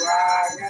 வாக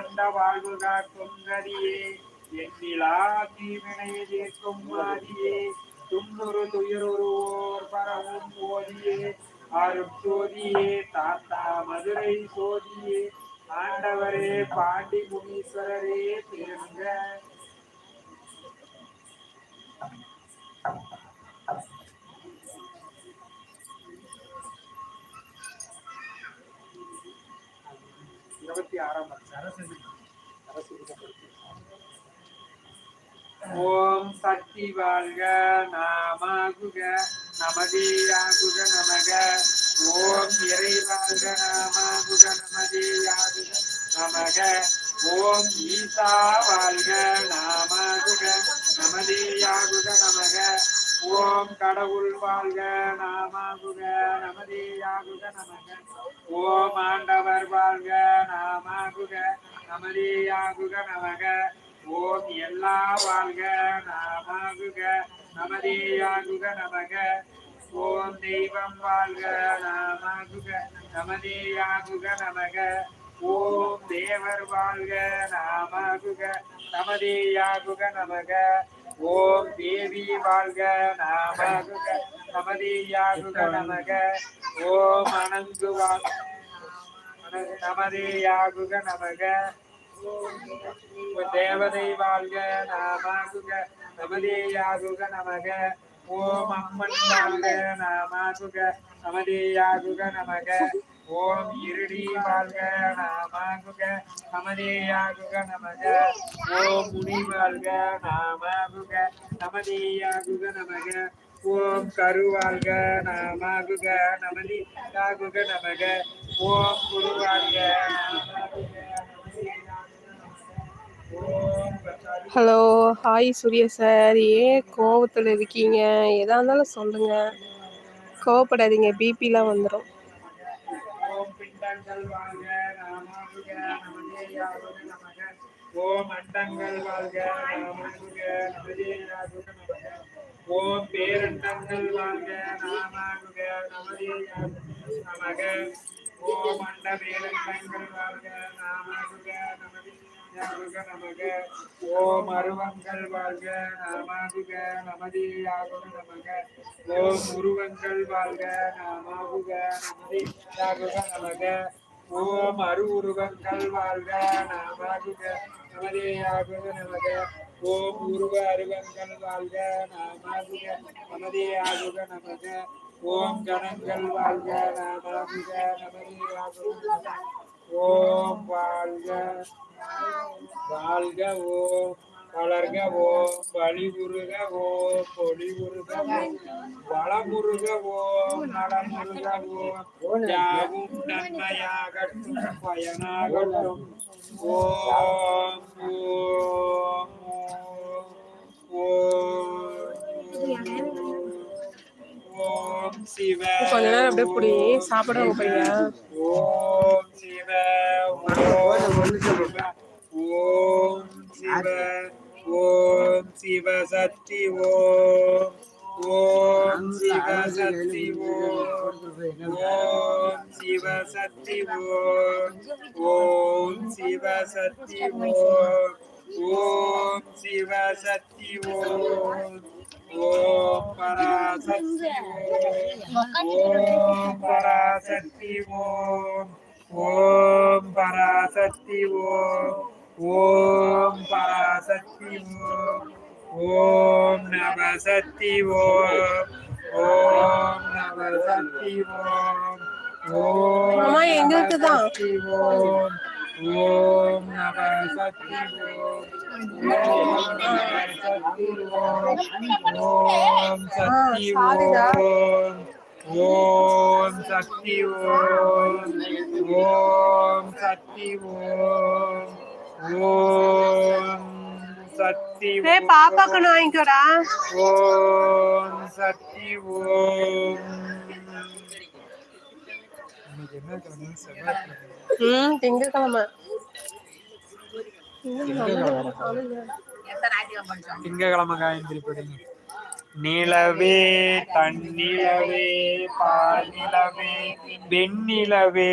கடந்த வாழ்வு காக்கும் கதியே எண்ணிலா தீவினையை தீர்க்கும் மாதியே துண்ணுறு துயருவோர் பரவும் போதியே. அருட்சோதியே தாத்தா மதுரை சோதியே. ஆண்டவரே பாண்டி முனீஸ்வரரே திருங்க இருபத்தி ஆறாம் ஓம் சக்தி வாழ்க நாமாகுக நமதேயாகுக நமக. ஓம் இறை வாழ்க நாமாகுக நமதேயாகுக நமக. ஓம் ஈசா வாழ்க நாமாகுக நமதேயாகுக நமக. ஓம் கடவுள் வாழ்க நாமாகுக நமதேயாகுக நமக. ஓம் ஆண்டவர் வாழ்க நாமாகுக நமதேயாகுக நமக. ஓம் எல்லா வாழ்க நாமாகுக நமதேயாகுக நமக. ஓம் தெய்வம் வாழ்க நாமாகுக நமதேயாகுக நமக. ஓம் தேவர் வாழ்க நாமாகுக நமதேயாகுக நமக. ஓம் தேவி வாழ்க நாமாகுக நமதேயாகுக நமக ஓம் அனந்து வாழ்க நமதேயாகுக நமக தேவதை வாழ்க நாமாகுக நமதேயாகுக நமக ஓம் அம்மன் வாழ்க நாமாகுக நமதேயாகுக நமக ஓம் இருடி வாழ்க நாமாகுக நமதேயாகுக நமக ஓம் முனி வாழ்க நாமாகுக நமதேயாகுக நமக. ஓம் கருவாழ்க நாமாகுக ஆகுக நமக. ஓம் குருவாழ்க நாமாகுக. Hello hi Surya sir. ஏன் கோவத்தில் இருக்கீங்க? எதா இருந்தாலும் சொல்லுங்க. கோவப்படாதீங்க. பிபிலாம் வந்துடும் ஓம் வாழ்க நாமாகுக நமதேயாகுக நமக. ஓம் அண்டங்கள் வாழ்க நாமாகுக நமதேயாகுக நமக. ஓம் பேரண்டங்கள் வாழ்க நாமாகுக நமதேயாகுக நமக. ஓம் அண்ட பேரண்டங்கள் வாழ்க நாமாகுக நமதே நமக ஓம் அருவங்கள் வாழ்க நாமாகுக நமதேயாகுக நமக ஓம் உருவங்கள் வாழ்க நாமாகுக நமதேயாகுக நமக ஓம் அரு உருவங்கள் வாழ்க நாமாகுக நமதேயாகுக நமக ஓம் உருவ அருவங்கள் வாழ்க நாமாகுக நமதேயாகுக நமக ஓம் கணங்கள் வாழ்க நாமாகுக நமதேயாகுக நமக ஓம் வாழ்க வாழ்க ஓம் வளர்க ஓம் வழிபுருக ஓம் பொழிபுருக ஓம் வளமுருக ஓம் நலமுருக ஓம் யாவும் நன்மையாகட்டும் பயனாகட்டும். ஓம் ஓம் ஓம் ஓம். சிவ கொஞ்ச நேரம் அப்படியே புடி சாப்பிட சிவ ஓம் சிவ ஓம் சிவ ஓம் சிவ சக்தி ஓம் ஓம் சிவ சக்தி ஓம் ஓம் சிவ சக்தி ஓம் ஓம் சிவ சக்தி ஓம் ஓம் சிவ சக்தி ஓம் ஓம் பராசக்தி ஓம். பராசக்தி ஓம் ஓம் பராசக்தி ஓம். ஓம் பராசக்தி ஓம். ஓம் நவசக்தி ஓம். ஓம் நவசக்தி ஓம். ஓம் எங்களுக்கு தான். ஓம். ஓம் நம சக்தி ஓம் ஓம் நம சக்தி ஓம் ஓம் சக்தி சாரிடா. ஓம் ஓம் சக்தி ஓம் ஓம் சக்தி ஓம் ஓம் சக்தி ஏய் பாப்பாக்கு நான் வாங்கிக்கோடா ஓம் சக்தி ஓம் இன்னைக்கு என்ன கிழமை செவ்வாய்க்கிழமை ம் திங்கட்கிழமை திங்கக்கிழமை காயந்திரி படிங்க நிலவே தன்னிலவே பால் நிலவே வெண்ணிலவே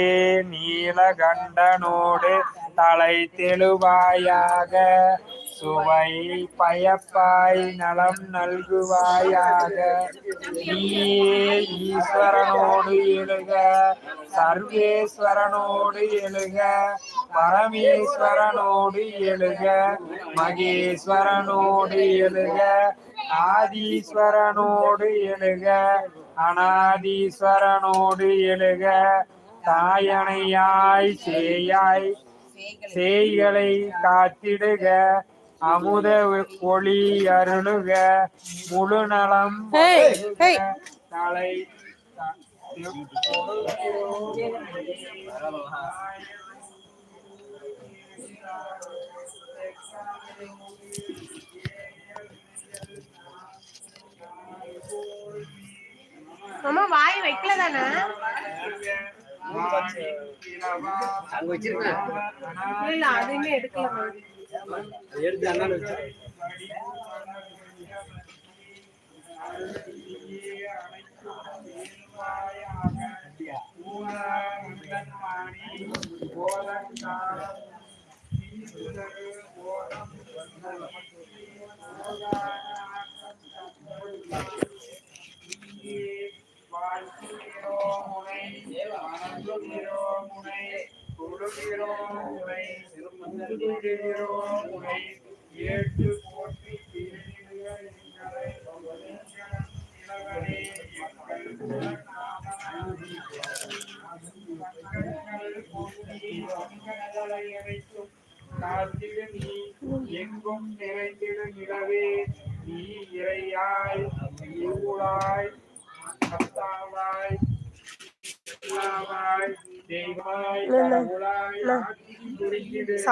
நீலகண்டனோடு தலை தெழுவாயாக சுவை பயப்பாய் நலம் நல்குவாயாக. நீயே ஈஸ்வரனோடு எழுக சர்வேஸ்வரனோடு எழுக பரமேஸ்வரனோடு எழுக மகேஸ்வரனோடு எழுக ஆதீஸ்வரனோடு எழுக அனாதீஸ்வரனோடு எழுக. தாயணையாய் சேயாய் சேய்களை காத்திடுக அமுத ஒளி அருளுக முழு நலம். தலை வாய் வைக்கல தானே அங்க இல்ல இல்ல அதுவுமே எடுக்கல. எடுத்து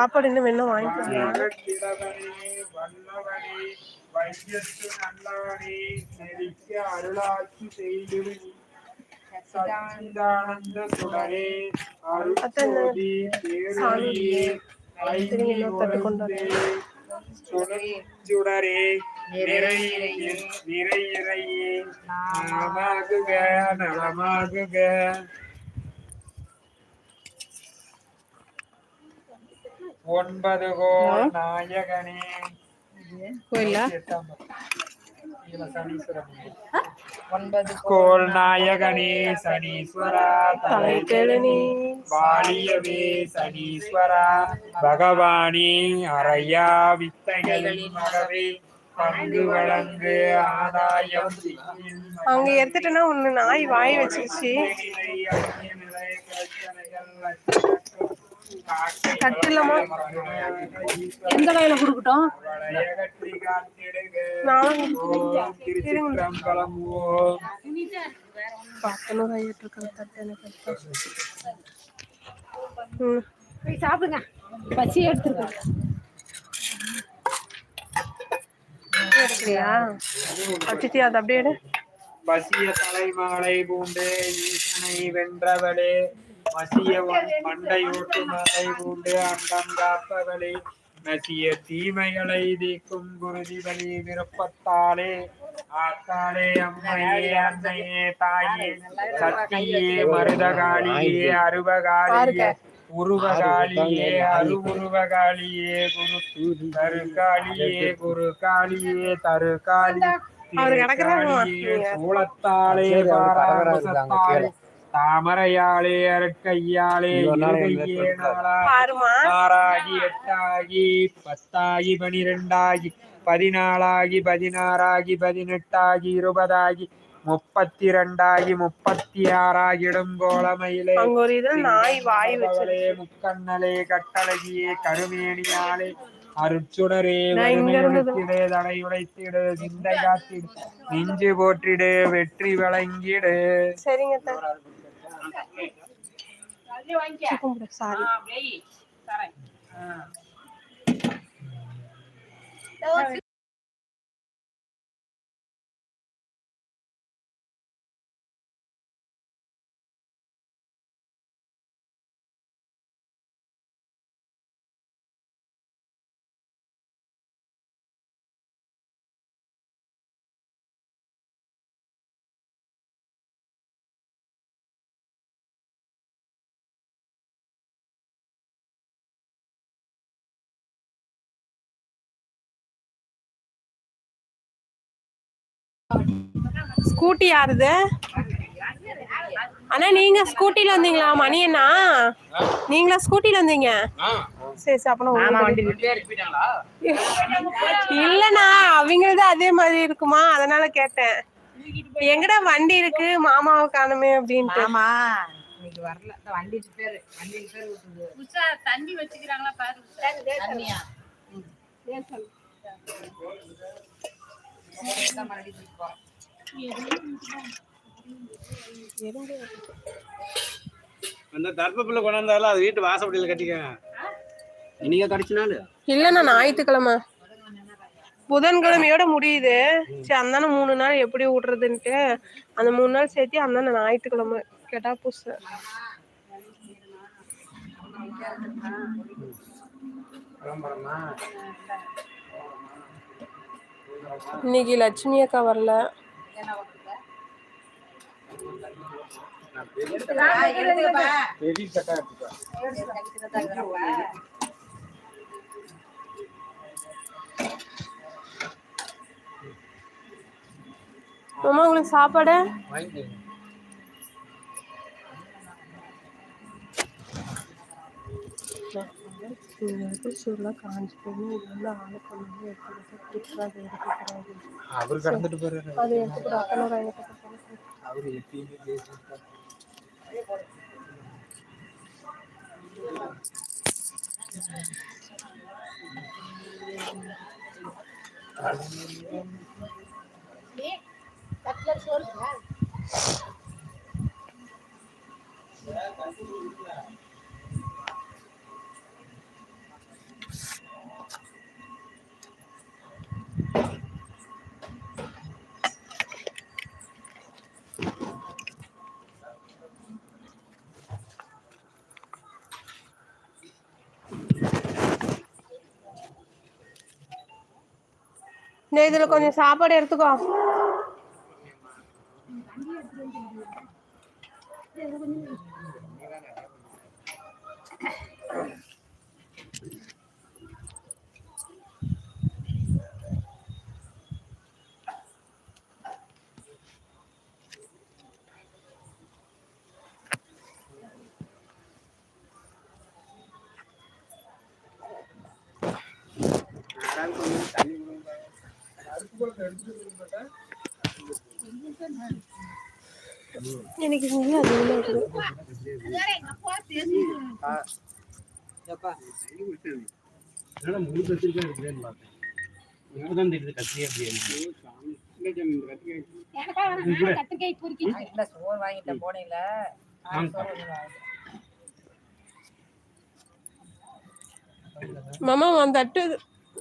சாப்பாடு இன்னும் வேணும் வாங்கிக்கலாம் அகத்திடவனே, அருளாட்சி செய்திடு. சச்சிதானந்த சுடரே, அருட்சோதி பேரொளியே, சுடரே நிறையிறையே நலமாகுக நலமாகுக ஒன்பது கோல் நாயகனே சனீஸ்வரன் கோல் நாயகனே சனீஸ்வரா தலை. வாழியவே சனீஸ்வரா பகவானே அறையா வித்தைகளின் மகவே பங்கு வழங்கு ஆதாயம் அங்க எடுத்துட்டேன்னா ஒண்ணு நாய் வாய் வச்சிருச்சு கட்டிலமா? எந்த கையில குடுக்கட்டும்? பத்தனூறு ஆயிட்டு இருக்கிற தட்டு எனக்கு சாப்பிடுங்க. பசி எடுத்துருக்கேன். எடுக்கலையா அச்சித்தி அது அப்படியே பசிய தலைமாலை பூண்டு ஈசனை வென்றவளே. மசிய ஒன் மண்டையோட்டு மலை பூண்டு அண்டம் காப்பவளே நசிய தீமைகளை தீக்கும் குருதி வழி விருப்பத்தாலே ஆத்தாளே அம்மையே அன்னையே தாயே சக்தியே மருதகாளியே அருவகாளியே உருவகாளியே அருவுருவகாளியே குரு. தருகாளியே குரு காளியே தருகாளி சூளத்தாலே பாராமசத்தாலே தாமரையாளே அரட்கையாளே ஆறாகி எட்டாகி பத்தாகி பனிரெண்டாகி பதினாலாகி பதினாறாகி பதினெட்டாகி இருபதாகி முப்பத்தி ரெண்டாகி முப்பத்தி ஆறாகிடும் கோலமயிலே. அங்க ஒரு இதுல நாய் வாய் வச்சு அவளே முக்கண்ணலே கட்டழகியே கருமேனியாலே அருச்சுடரே வறுமையுடைத்திடு தலை உடைத்திடு சிந்தை காத்திடு. நெஞ்சு போற்றிடு வெற்றி வழங்கிடு சரிங்க Deixa eu conversar. Ah, abre aí. Peraí. Ah. Então, scooty யாருது? அண்ணா நீங்க ஸ்கூட்டில வந்தீங்களா? மணி அண்ணா? நீங்களா ஸ்கூட்டில வந்தீங்க? சரி சரி அப்பனா இல்லண்ணா அவங்களது அதே மாதிரி இருக்குமா? அதனால கேட்டேன். எங்கடா வண்டி இருக்கு? மாமாவை காணுமே அப்படின்ட்டு. ஆமா வரல. வண்டி பேரு வண்டி பேரு தண்ணி வச்சுக்கிறாங்களா பாரு அந்த தர்மப்புல கொண்டாந்தாலும் அது வீட்டு வாசப்படியில கட்டிக்கங்க. நீங்க கடிச்சினாலு இல்லண்ணா ஞாயிற்றுக்கிழமை. புதன்கிழமையோட முடியுது. சரி அந்தான மூணு நாள் எப்படி விடுறதுன்ட்டு அந்த மூணு நாள் சேர்த்து அந்தான ஞாயிற்றுக்கிழமை கேட்டா புதுசு. இன்னைக்கு லட்சுமி அக்கா வரல. ஆ, உங்களுக்கு சாப்பாடு? சாப்பாடு காஞ்சி போய் உள்ள ஆளு கொண்டு எடுத்து அது அக்கனோட எப்பயுமே பேசிட்டு இந்த இதுல கொஞ்சம் சாப்பாடு எடுத்துக்கோ எனக்கு இங்கே அதிகமாக இருக்குது என்னடா முழு கத்திரிக்காய் இருக்குதுன்னு பார்த்தேன் இப்பதான் தெரியுது எனக்கு எப்படி கத்திரிக்காய் பொறுக்கி வாங்கிட்டேன், சோறு மாமா அந்த தட்டு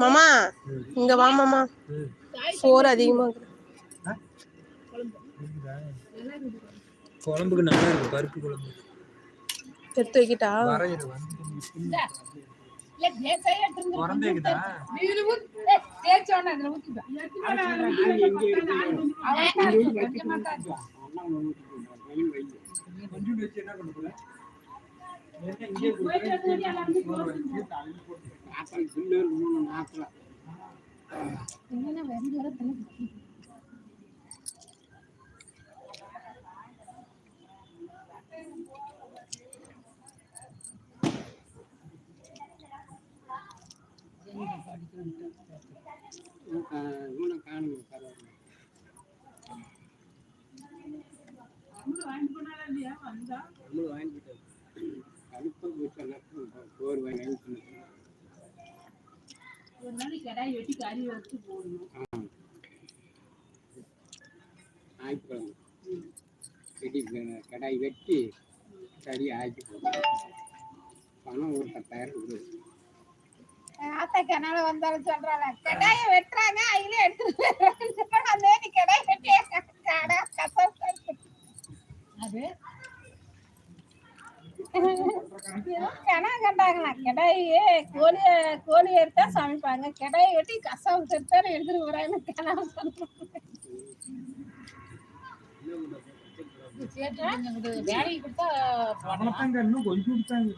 மாமா இங்க வா மாமா. சோறு அதிகமா. குழம்புக்கு நல்லா இருக்கு பருப்பு குழம்பு. எடுத்து வைக்கிட்டா? கொஞ்சம் வச்சு என்ன வாங்கிட்டு கடுப்பா போச்சு எல்லாத்துக்கும் சோறு வாங்கி வாங்கி நாளைக்கு கடாய் வெட்டி கறி வச்சு போடணும். ஞாயிற்றுக்கிழமை வெட்டி கடாய் வெட்டி கறி ஆக்கி பணம் ஒரு பத்தாயிரம் கொடுக்குது ஆத்தா கனால வந்தாலும் சொல்றாங்க கடாய வெட்டுறாங்க அதுல எடுத்துட்டு நீ கடாய் வெட்டி கடை கசப்பு. அது கனா கண்டாங்களா கடாயே கோழி கோழி எடுத்தா சமைப்பாங்க. கடாயை வெட்டி கசாவு செத்தாலும் எடுத்துட்டு போறாங்க. இன்னும் கொஞ்சம் கொடுத்தாங்க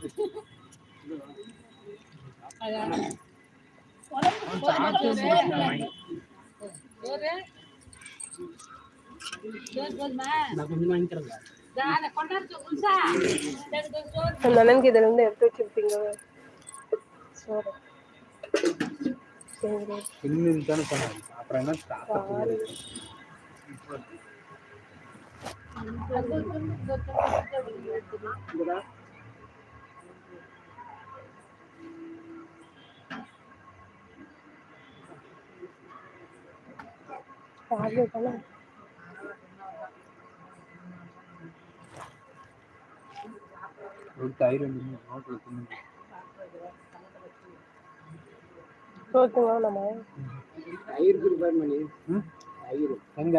நான் கொஞ்சம் வாங்கிக்கிறேங்க கொண்டாந்து உல்சா அந்த அண்ணனுக்கு இதுல இருந்து எடுத்து வச்சிருப்பீங்க சோறு சரி இன்னும் தானே சொன்னாங்க அப்புறம் என்ன சாப்பிட்டு சாப்பிடு தானே ஒரு தயிர் வந்து ஹோட்டல் தின்னு சோத்துங்க நம்ம தயிர் கொடுப்பாரு மணி. ம்? தயிர். எங்க?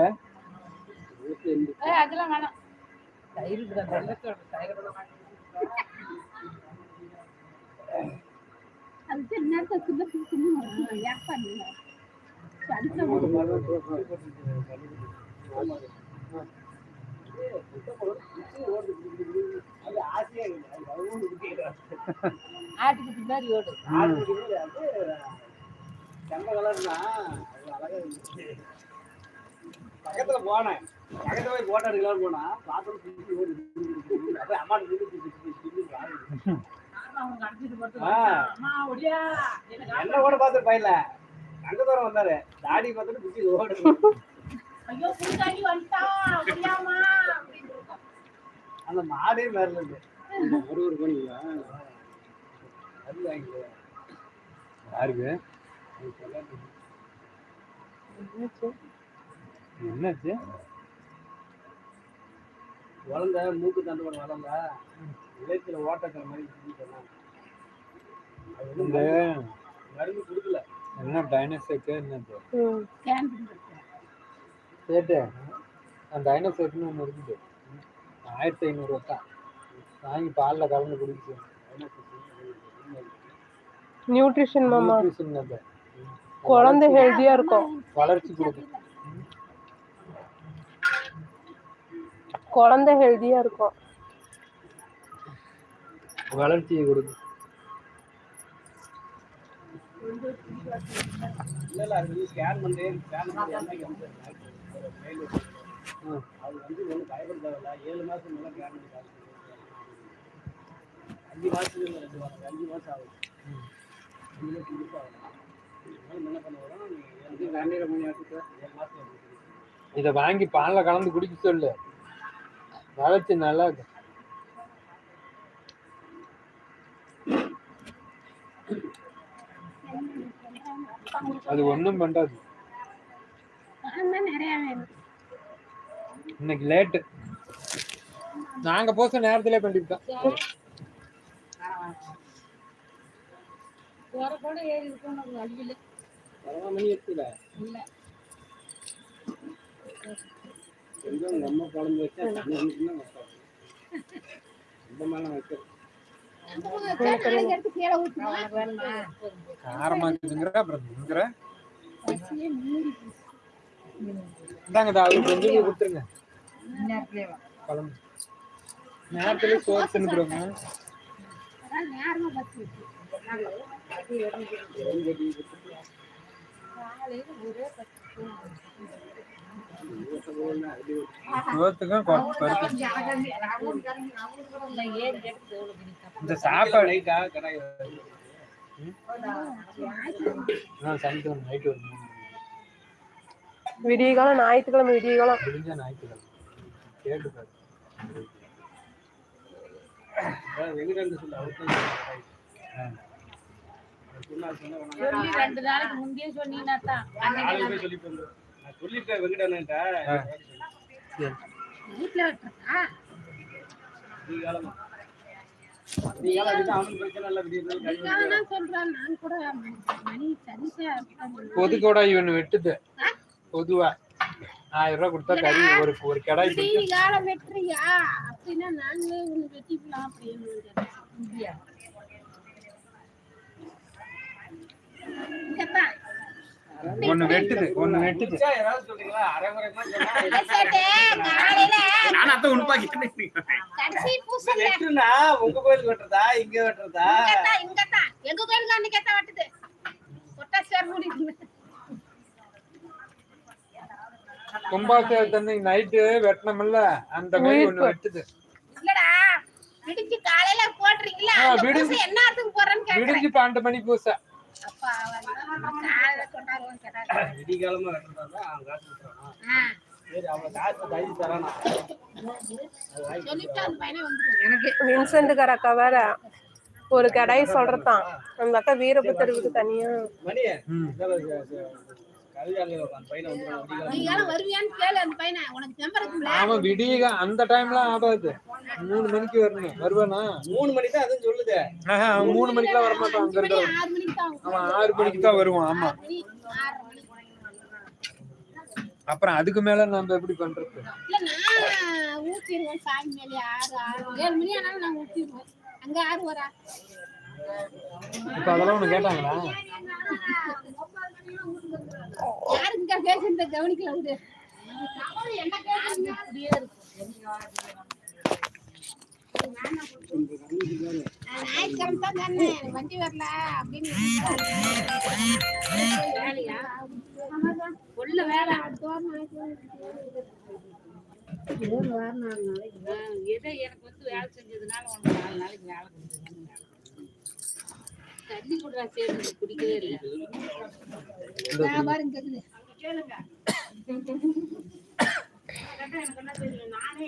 அதெல்லாம் வேணாம். தயிர் வெள்ளத்தோட தயிர். அது பண்ணுங்க அது ஆசையா இல்லை அது அவ்வளவு விட்டுக்கிட்டு. ஆட்டுக்கு பின்னாடி ஓடு ஆடு இருக்குது, அது செம்ம கலர்னா அது அழகா. பக்கத்துல போனேன் பக்கத்துல போய் போட்டோ எடுக்கலாம்னு போனா பாத்திரம் சுத்தி ஓடி அப்படியே. அம்மா என்ன கூட பார்த்து பையல அங்க தூரம் வந்தாரு. தாடி பார்த்துட்டு குச்சி ஓடுது. ஐயோ புதுசாகி வந்துட்டான் இருக்கும். அந்த மாடே மேல இருந்து ஒரு ஒரு வாங்கிக்கோ. யாருக்கு. என்னாச்சு? வளர்ந்த மூக்கு தண்டுவட வளர்ந்த இளையத்துல ஓட்டக்கிற மாதிரி சொன்னாங்க. அது வந்து மருந்து கொடுக்கல. என்ன டைனோசருக்கு என்னது? கேட்டு அந்த டைனோசர்னு ஒன்று இருக்குது. ஆயிரத்தி ஐநூறு தான் வாங்கி பாலில் கலந்து குடிச்சு. நியூட்ரிஷன் மாமா நியூட்ரிஷன் அது குழந்தை ஹெல்த்தியா இருக்கும். வளர்ச்சி கொடுக்கும். குழந்தை ஹெல்த்தியா இருக்கும். வளர்ச்சியை கொடுக்கும். இல்ல இல்ல ஸ்கேன் பண்ணி ஸ்கேன் பண்ணி அது வந்து ஒன்றும் பயப்பட தேவையில்ல ஏழு மாசம் மேல ஸ்கேன் காசு அஞ்சு மாசத்துக்கு ரெண்டு அஞ்சு மாதம் ஆகுது அஞ்சு ஆகும் என்ன பண்ண வரோம் ஏழு மாதம் இதை வாங்கி பாலில் கலந்து குடிக்க சொல்லு. வளர்ச்சி நல்லா இருக்கும் அது ஒன்றும் பண்ணாது இன்னைக்கு லேட்டு நாங்க போச நேரத்திலே உங்க அம்மா குழம்பு வச்சா. இந்த மாதிரிலாம் வைக்கிறது காரமா இருக்குதுங்கிற அப்புறம் திங்குற அவருக்கு கொஞ்சம் கொடுத்துருங்க. கிளம்பு நேரத்துல சோறு தின்னுக்குறோங்க இந்த சாப்பாடு நைட்டு ஒரு விடிய காலம் ஞாயிற்றுக்கிழமை. விடிய காலம் சொல்லு ரெண்டு நாளைக்கு முந்தையே சொன்னீங்கன்னா தான். சொல்லிட்டேன் வீட்டுல? நீ காலமா ஒன்று வெட்டுது பொதுவா. ஆயிரம் ரூபாய் கொடுத்தா கறி ஒரு ஒரு கடாய் வெட்டுறியா? அப்படின்னா நாங்களே ஒண்ணு வெட்டிக்கலாம் அப்படின்னு. ஒண்ணு வெட்டுது ஒண்ணு வெட்டுது. உங்க கோயிலுக்கு வெட்டுறதா? இங்க வெட்டுறதா. எங்க கோயிலுக்கு அன்னைக்கேத்தான் வெட்டுது? மூடிட்டு கும்பாபிஷேகத்தன்னை நைட்டு வெட்டணும்ல அந்த மாதிரி ஒண்ணு வெட்டுது. இல்லடா விடிஞ்சு காலையில போடுறீங்களா? ஆ, அந்த விடிஞ்சு- பூசை என்ன அர்த்தம் போறேன்னு கேக்குறேன். விடிஞ்சு பன்னெண்டு மணி பூசை. விடிகாலமா வெட்டுறதா காசு அக்கா வேற ஒரு கடாய் சொல்றதான். அந்த அக்கா வீரபத்திரத்துக்கு தனியா. அவன் விடிய அந்த டைம்ல ஆகாது. மூணு மணிக்கு வரணும். வருவானா? மூணு மணி தான் அதுவும் சொல்லுது. ஆஹா, அவன் மூணு மணிக்கெல்லாம் வரமாட்டான் அங்க மணிக்கு தான் அவன் ஆறு மணிக்கு தான் வருவான் ஆமா. அப்புறம் அதுக்கு மேல நம்ம எப்படி பண்றது? இப்ப அதெல்லாம் ஒண்ணு கேட்டாங்களா? இங்க கவனிக்கல வண்டி வரல அப்படின்னு உள்ள வேலை ஏதோ எனக்கு வந்து வேலை செஞ்சதுனால உனக்கு நாலு நாளைக்கு வேலை கொடுத்துருக்காங்க தண்ணி குடுறா சேர்ந்து குடிக்கவே இல்லை எனக்கு என்ன தெரியும்? நானே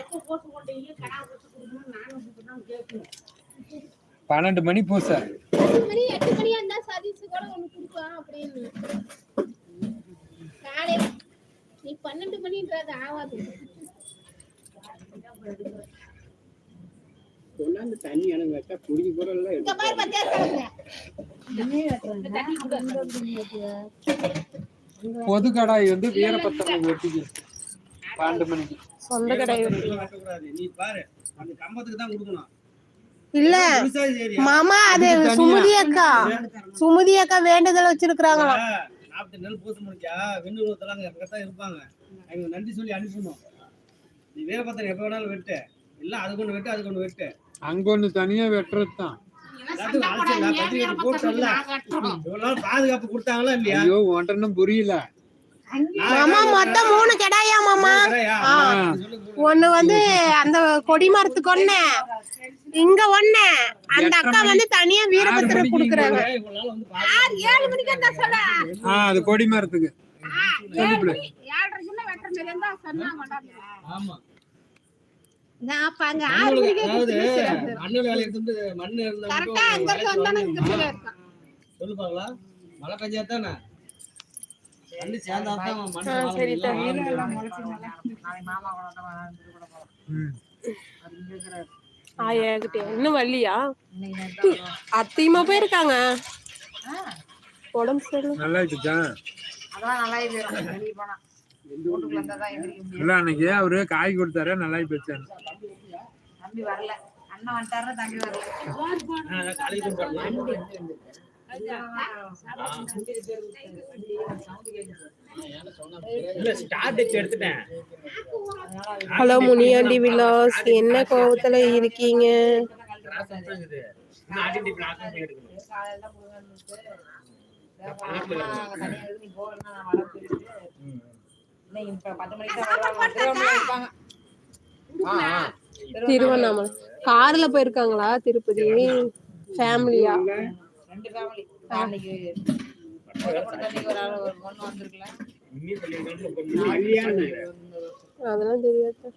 எப்போ போட்டு கொண்டீங்க கடா போட்டு கொடுக்கணும் நானும் கொடுக்கணும் கேட்கணும். பன்னெண்டு மணி பூசை மணி எட்டு மணியா இருந்தா சதீஷ் கூட ஒண்ணு கொடுக்கலாம் அப்படின்னு. காலையில நீ பன்னெண்டு மணின்றது ஆகாது. கொண்டாந்து தண்ணி எனக்கு வச்சா குடிக்க கூட இல்லை இங்க பொது கடாய் வந்து வீரபத்திரம் வெட்டிக்கு பன்னெண்டு மணிக்கு சொந்த கடாய் நீ பாரு அந்த கம்பத்துக்கு தான் கொடுக்கணும் இல்ல மாமா அது சுமதி அக்கா. சுமதி அக்கா வேண்டுதல் வச்சிருக்காங்களாம் நாற்பத்தி நெல் பூச முடிச்சா வெண்ணு ஊத்தலாம் அங்கத்தான் இருப்பாங்க. அவங்க நன்றி சொல்லி அனுப்பணும். நீ வீரபத்திரம் எப்ப வேணாலும் வெட்டு. இல்ல அதுக்கு ஒண்ணு வெட்டு அதுக்கு ஒண்ணு வெட்டு. அங்க ஒண்ணு தனியா வெட்டுறது தான் பாதுகாப்பு கொடுத்தாங்களா இல்லையா? ஐயோ ஒன்றனும் புரியல. மாமா மொத்தம் மூணு கடாயா மாமா. ஒண்ணு வந்து அந்த கொடி மரத்துக்கு ஒண்ணு. இங்க ஒண்ணு. அந்த அக்கா வந்து தனியா வீரபத்திரம் குடுக்குறாங்க. அது கொடி மரத்துக்கு. ஏழு மணி ஏழரைக்குள்ள வெட்டுற மாதிரி இருந்தா சொன்னா கொண்டாந்து ஆமா நான் அப்ப அங்க ஆறு மண்ணுல- மணிக்கு அதாவது மண்ணு வேலையை எடுத்து மண்ணு இருந்தா கரெக்டா அங்க இருந்து வந்தானே இங்க கீழே இருக்கான் சொல்லு பாக்கலாம் மழை பெஞ்சா தானே? மண்ணு சேர்ந்தா தான் மண்ணு சரி, இன்னும் வரலையா? அத்தையுமா போயிருக்காங்க. உடம்பு சரியில்லை. நல்லா இருக்குதா அதெல்லாம் நல்லா இது வெளியே போனா. இல்ல அன்னைக்கு அவரு காய் கொடுத்தாரு நல்லா போச்சாரு தம்பி வரல. அண்ணன் வந்துட்டாருன்னா தம்பி வரல. ஆ, காலையில போடலாம். இல்ல ஸ்டார்ட் எடுத்துட்டேன். ஹலோ முனியாண்டி விலாஸ் என்ன கோவத்துல இருக்கீங்க? திருவண்ணாமலை கார்ல போயிருக்காங்களா திருப்பதி? ஃபேமிலியா ரெண்டு ஃபேமிலி அன்னைக்கு அதெல்லாம் தெரியாது?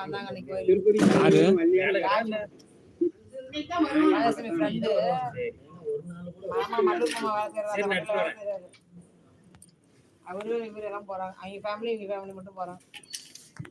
வந்தாங்க அவரு இவரு எல்லாம் போறாங்க. அவங்க ஃபேமிலி இவங்க ஃபேமிலி மட்டும் போறாங்க.